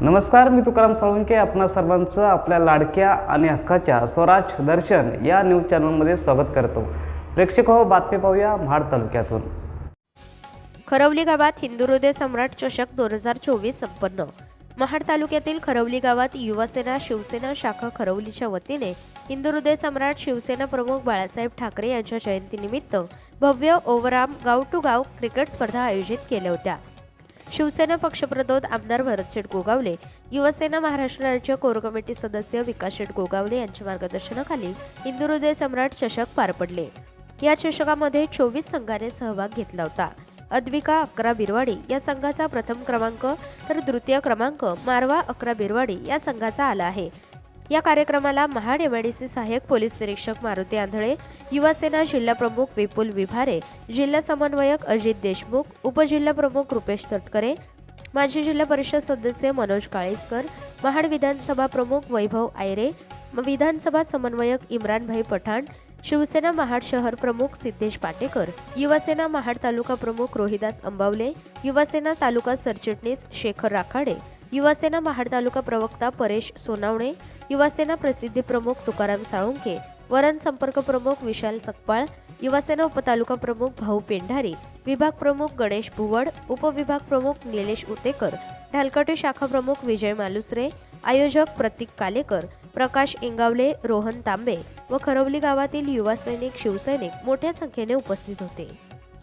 नमस्कार मी तुकाराम साळुंके आपणा सर्वांचं आपल्या लाडक्या आणि हक्काच्या स्वराज दर्शन या न्यूज चॅनलमध्ये स्वागत करतो. प्रेक्षक हो बातमी पाहूया महाड तालुक्यातून. खरवली गावात हिंदू हृदय सम्राट चषक दोन हजार चोवीस संपन्न. महाड तालुक्यातील खरवली गावात युवासेना शिवसेना शाखा खरवलीच्या वतीने हिंदू हृदय सम्राट शिवसेना प्रमुख बाळासाहेब ठाकरे यांच्या जयंतीनिमित्त भव्य ओवराम गाव टू गाव क्रिकेट स्पर्धा आयोजित केल्या होत्या. शिवसेना पक्षप्रतोद आमदार भरतशेठ गोगावले युवसेना महाराष्ट्र राज्य कोर कमिटी सदस्य विकास शेठ गोगावले यांच्या मार्गदर्शनाखाली हिंदू हृदय सम्राट चषक पार पडले. या चषकामध्ये चोवीस संघाने सहभाग घेतला होता. अद्विका अकरा बिरवाडी या संघाचा प्रथम क्रमांक तर द्वितीय क्रमांक मारवा अकरा बिरवाडी या संघाचा आला आहे. या कार्यक्रमाला महाड एमआयडीसी सहाय्यक पोलीस निरीक्षक मारुती आंधळे युवासेना जिल्हाप्रमुख विपुल विभारे जिल्हा समन्वयक अजित देशमुख उपजिल्हा प्रमुख रुपेश तटकरे माजी जिल्हा परिषद सदस्य मनोज काळेजकर महाड विधानसभा प्रमुख वैभव आयरे विधानसभा समन्वयक इम्रानभाई पठाण शिवसेना महाड शहर प्रमुख सिद्धेश पाटेकर युवासेना महाड तालुका प्रमुख रोहिदास अंबावले युवासेना तालुका सरचिटणीस शेखर राखाडे युवासेना महाड तालुका प्रवक्ता परेश सोनावणे युवासेना प्रसिद्धी प्रमुख तुकाराम साळुंके वरण संपर्क प्रमुख विशाल सकपाळ युवासेना उपतालुका प्रमुख भाऊ पेंढारी विभाग प्रमुख गणेश भुवड उपविभाग प्रमुख निलेश उतेकर ढालकटे शाखा प्रमुख विजय मालुसरे आयोजक प्रतीक कालेकर प्रकाश इंगावले रोहन तांबे व खरवली गावातील युवा सैनिक शिवसैनिक मोठ्या संख्येने उपस्थित होते.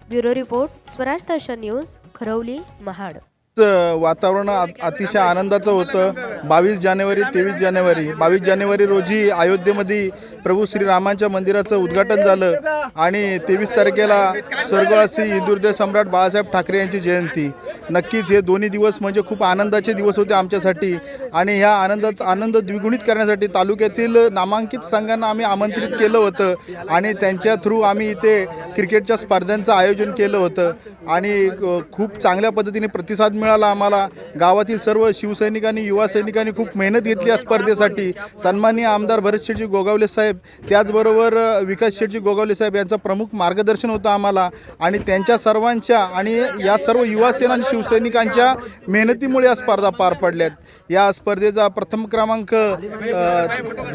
Bureau report Swaraj Darshan news Kharavali Mahad. वातावरण अतिशय आनंदाचं होतं. बावीस जानेवारी तेवीस जानेवारी. बावीस जानेवारी रोजी अयोध्येमध्ये प्रभू श्रीरामांच्या मंदिराचं उद्घाटन झालं आणि तेवीस तारखेला स्वर्गवासी हिंदुहृदय सम्राट बाळासाहेब ठाकरे यांची जयंती. नक्कीच हे दोन्ही दिवस म्हणजे खूप आनंदाचे दिवस होते आमच्यासाठी आणि ह्या आनंदाचा आनंद द्विगुणित करण्यासाठी तालुक्यातील नामांकित संघांना आम्ही आमंत्रित केलं होतं आणि त्यांच्या थ्रू आम्ही इथे क्रिकेटच्या स्पर्धांचं आयोजन केलं होतं आणि खूप चांगल्या पद्धतीने प्रतिसाद मिळाला. आम्हाला गावातील सर्व शिवसैनिकांनी युवा सैनिकांनी खूप मेहनत घेतली या स्पर्धेसाठी. सन्माननीय आमदार भरत शेठजी गोगावले साहेब त्याचबरोबर विकास शेठजी गोगावले साहेब यांचं प्रमुख मार्गदर्शन होतं आम्हाला. आणि त्यांच्या सर्वांच्या आणि या सर्व युवासेना आणि शिवसैनिकांच्या मेहनतीमुळे या स्पर्धा पार पडल्यात. या स्पर्धेचा प्रथम क्रमांक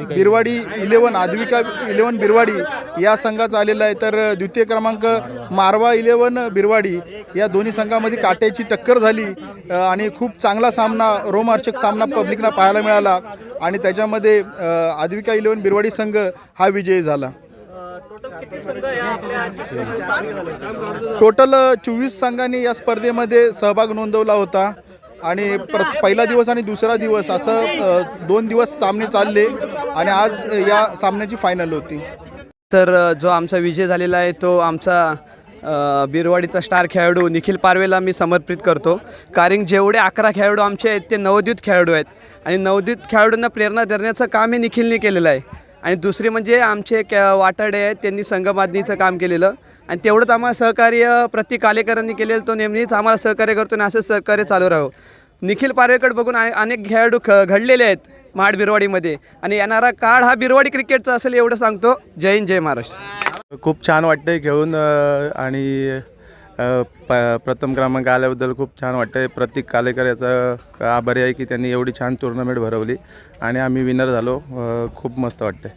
बिरवाडी इलेवन आधविका इलेवन बिरवाडी या संघाचा आलेला आहे. तर द्वितीय क्रमांक मारवा इलेवन बिरवाडी या दोन्ही संघामध्ये काट्याची टक्कर झाली. आणि खूप चांगला सामना रोमहर्षक सामना पब्लिकना पाहायला मिळाला आणि त्याच्यामध्ये आदविका इलेवन बिरवाडी संघ हा विजयी झाला. टोटल चोवीस संघांनी या स्पर्धेमध्ये सहभाग नोंदवला होता आणि प्र पहिला दिवस आणि दुसरा दिवस असं दोन दिवस सामने चालले आणि आज या सामन्याची फायनल होती. तर जो आमचा विजय झालेला आहे तो आमचा बिरवाडीचा स्टार खेळाडू निखिल पारवेला मी समर्पित करतो. कारण जेवढे अकरा खेळाडू आमचे आहेत ते नवोदित खेळाडू आहेत. आणि नवोदित खेळाडूंना प्रेरणा देण्याचं काम हे निखिलने केलेलं आहे. आणि दुसरी म्हणजे आमचे एक वाटाडे आहेत त्यांनी संघबांधणीचं काम केलेलं. आणि तेवढंच आम्हाला सहकार्य प्रत्येक कालेकरांनी केलेलं तो नेहमीच आम्हाला सहकार्य करतो आणि असं सहकार्य चालू राहो. निखिल पारवेकडे बघून अनेक खेळाडू ख घडलेले आहेत महाड बिरवाडीमध्ये. आणि येणारा काळ हा बिरवाडी क्रिकेटचा असेल एवढं सांगतो. जय हिंद जय महाराष्ट्र. खूप छान वाटतंय खेळून आणि प प्रथम क्रमांक आल्याबद्दल खूप छान वाटतंय. प्रतीक कालेकर याचा आभारी आहे की त्यांनी एवढी छान टुर्नामेंट भरवली आणि आम्ही विनर झालो. खूप मस्त वाटतंय.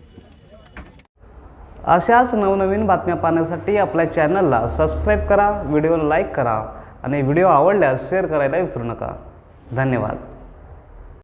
अशाच नवनवीन बातम्या पाहण्यासाठी आपल्या चॅनलला सबस्क्राईब करा व्हिडिओ लाईक करा आणि व्हिडिओ आवडल्यास शेअर करायला विसरू नका. धन्यवाद.